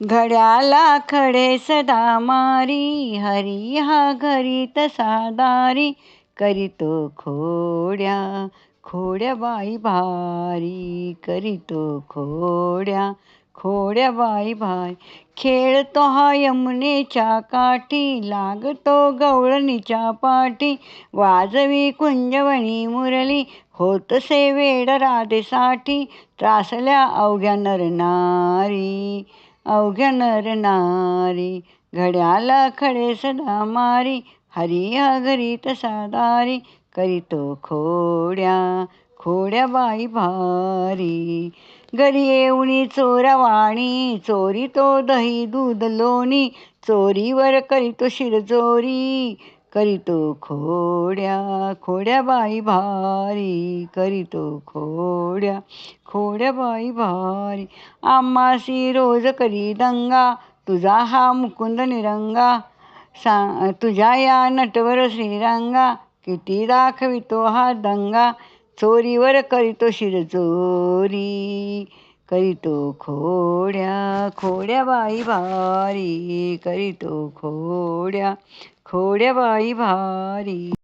घड्याला खडे सदा मारी हरी हा घरी तसा दारी करीतो खोड्या खोड्या बाई भारी करीतो खोड्या खोड्या बाई भाई खेळतो हा यमुनेच्या काठी लागतो गवळणीच्या पाठी वाजवी कुंजवणी मुरली होतसे वेड राधेसाठी त्रासल्या अवघ्या नरनारी. अवघ्या नरनारी घड्याला खडे सदा मारी हरी घरी तसा दारी करीतो खोड्या खोड्या बाई भारी. घरी येऊनी चोरावाणी चोरी तो दही दूध लोणी चोरीवर करीतो शिरचोरी करीतो खोड्या खोड्या बाई भारी करीतो खोड्या खोड्या बाई भारी. आम्हाशी रोज करी दंगा तुझा हा मुकुंद निरंगा. सा तुझ्या या नटवर श्रीरंगा किती दाखवितो हा दंगा. चोरीवर करीतो शिरचोरी करीतो खोड्या खोड्या बाई भारी करीतो खोड्या. खोड्या बाई भारी.